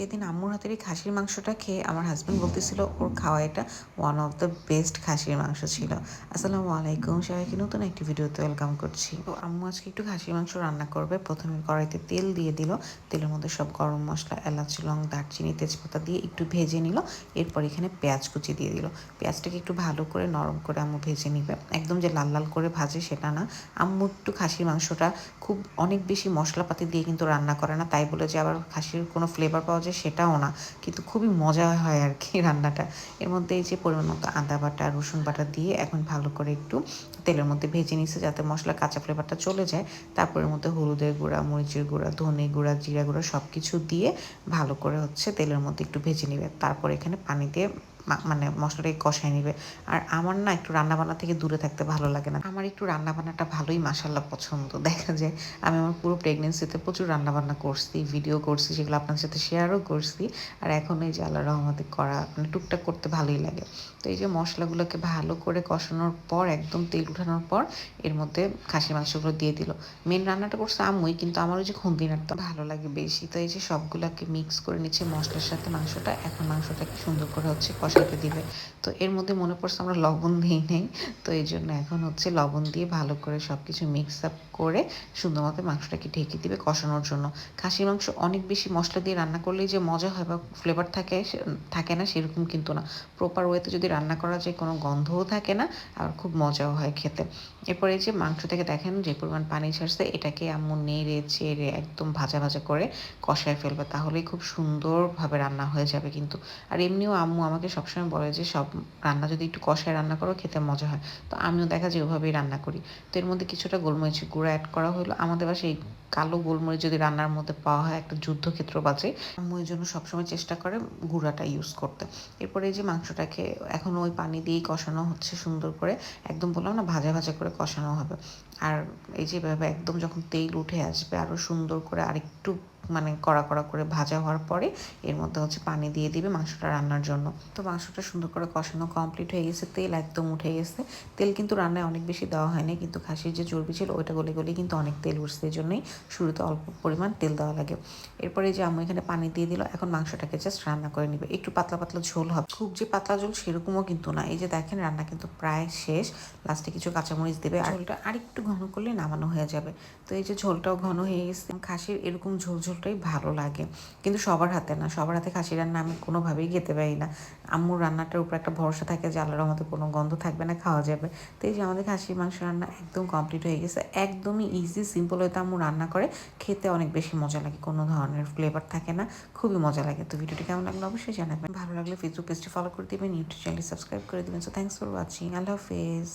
সেদিন আম্মুর হাতের এই খাসির মাংসটা খেয়ে আমার হাজব্যান্ড বলতেছিল, ওর খাওয়া এটা ওয়ান অফ দ্য বেস্ট খাসির মাংস ছিল। আসসালামু আলাইকুম, সবাইকে নতুন একটি ভিডিওতে ওয়েলকাম করছি। তো আম্মু আজকে একটু খাসির মাংস রান্না করবে। প্রথমে কড়াইতে তেল দিয়ে দিল। তেলের মধ্যে সব গরম মশলা, এলাচ, লং, দারচিনি, তেজপাতা দিয়ে একটু ভেজে নিল। এরপর এখানে পেঁয়াজ কুচি দিয়ে দিল। পেঁয়াজটাকে একটু ভালো করে নরম করে আম্মু ভেজে নিবে। একদম যে লাল লাল করে ভাজে সেটা না। আম্মু একটু খাসির মাংসটা খুব অনেক বেশি মশলাপাতি দিয়ে কিন্তু রান্না করে না। তাই বলে যে আবার খাসির কোনো ফ্লেভার পাওয়া যায় সেটাও না। কিন্তু খুবই মজা হয় আর কি রান্নাটা। এর মধ্যে এই যে পরিমাণ মতো আদা বাটা, রসুন বাটা দিয়ে এখন ভালো করে একটু তেলের মধ্যে ভেজে নিচ্ছে যাতে মশলা, কাঁচা ফ্লেভারটা চলে যায়। তারপরের মধ্যে হলুদের গুঁড়া, মরিচের গুঁড়া, ধনে গুঁড়া, জিরা গুঁড়া সব কিছু দিয়ে ভালো করে হচ্ছে তেলের মধ্যে একটু ভেজে নেবে। তারপর এখানে পানি দিয়ে মানে মশলাটাকে কষায় নিবে। আর আমার না একটু রান্নাবান্না থেকে দূরে থাকতে ভালো লাগে না। আমার একটু রান্নাবান্নাটা ভালোই মাসাল্লাহ পছন্দ। দেখা যায় আমি আমার পুরো প্রেগনেন্সিতে প্রচুর রান্নাবান্না করছি ভিডিও করছি, সেগুলো আপনার সাথে শেয়ারও করছি। আর এখন এই যে আল্লাহ রহমতে করা মানে টুকটাক করতে ভালোই লাগে। তো এই যে মশলাগুলোকে ভালো করে কষানোর পর, একদম তেল উঠানোর পর, এর মধ্যে খাসি মাংসগুলো দিয়ে দিল। মেন রান্নাটা করছে আম্মুই, কিন্তু আমার ওই যে খুন্দি ভালো লাগে বেশি। তো এই যে সবগুলোকে মিক্স করে নিচ্ছে মশলার সাথে মাংসটা, এখন মাংসটাকে সুন্দর করে হচ্ছে কষাতে দিবে। তো এর মধ্যে মনে পড়ছে আমরা লবণ দিই নেই। তো এই জন্য এখন হচ্ছে লবণ দিয়ে ভালো করে সব কিছু মিক্স আপ করে সুন্দর মতো মাংসটাকে ঢেকে দিবে কষানোর জন্য। খাসির মাংস অনেক বেশি মশলা দিয়ে রান্না করলেই যে মজা হয় বা ফ্লেভার থাকে থাকে না সেরকম কিন্তু না। প্রপার ওয়েতে যদি রান্না করা যায় কোনো গন্ধও থাকে না আর খুব মজাও হয় খেতে। এরপরে যে মাংস থেকে দেখেন যে পরিমাণ পানি ছাড়ছে, এটাকে আম্মু নেড়ে চেড়ে একদম ভাজা ভাজা করে কষায় ফেলবে। তাহলেই খুব সুন্দরভাবে রান্না হয়ে যাবে কিন্তু। আর এমনিও আম্মু আমাকে সবসময় বলে যে, সব রান্না যদি একটু কষায় রান্না করো, খেতে মজা হয়। তো আমিও দেখা যায় ওভাবেই রান্না করি। তো এর মধ্যে কিছুটা গোলমরিচের গুঁড়া অ্যাড করা হলো আমাদের বাসায় কালো গোলমরিচ যদি রান্নার মধ্যে পাওয়া হয়, একটা যুদ্ধক্ষেত্র বাজে। আম্মু এই জন্য সবসময় চেষ্টা করে গুঁড়াটা ইউজ করতে। এরপরে এই যে মাংসটাকে এখন ওই পানি দিয়েই কষানো হচ্ছে সুন্দর করে। একদম বললাম না, ভাজা ভাজা করে কষানো হবে। আর এই যে এভাবে একদম যখন তেল উঠে আসবে আরও সুন্দর করে আরেকটু মানে কড়া কড়া করে ভাজা হওয়ার পরে এর মধ্যে হচ্ছে পানি দিয়ে দিবে মাংসটা রান্নার জন্য। তো মাংসটা সুন্দর করে কষানো কমপ্লিট হয়ে গেছে তেল একদম উঠে গেছে। তেল কিন্তু রান্নায় অনেক বেশি দেওয়া হয়নি কিন্তু খাসির যে চর্বি ছিল ওইটা গলে গলে কিন্তু অনেক তেল উঠছে এই জন্যই শুরুতে অল্প পরিমাণ তেল দেওয়া লাগে। এরপরে যে আম্মু এখানে পানি দিয়ে দিল এখন মাংসটাকে জাস্ট রান্না করে নিবে। একটু পাতলা পাতলা ঝোল হবে। খুব যে পাতলা ঝোল সেরকমও কিন্তু না। এই যে দেখেন রান্না কিন্তু প্রায় শেষ। লাস্টে কিছু কাঁচামরিচ দেবে আর ঝোলটা আরেকটু ঘন করলে নামানো হয়ে যাবে। তো এই যে ঝোলটাও ঘন হয়ে গেছে। খাসির এরকম ঝোল ঝোল ঝোলটাই ভালো লাগে। কিন্তু সবার হাতে না, সবার হাতে খাসি রান্না আমি কোনোভাবেই খেতে পারি না। আম্মুর রান্নাটার উপর একটা ভরসা থাকে যে আল্লাহর মতো কোনো গন্ধ থাকবে না, খাওয়া যাবে। তো এই যে আমাদের খাসির মাংস রান্না একদম কমপ্লিট হয়ে গেছে, একদমই ইজি সিম্পল হয়তো আম্মু রান্না করে, খেতে অনেক বেশি মজা লাগে, কোনো ধরনের ফ্লেভার থাকে না, খুবই মজা লাগে। তো ভিডিওটি কেমন লাগল অবশ্যই জানাবেন। ভালো লাগলে ফেসবুক পেজটি ফলো করে দিবেন ইউটিউব চ্যানেল সাবস্ক্রাইব করে দিবেন। সো থ্যাংকস ফর ওয়াচিং আল্লাহ হাফেজ।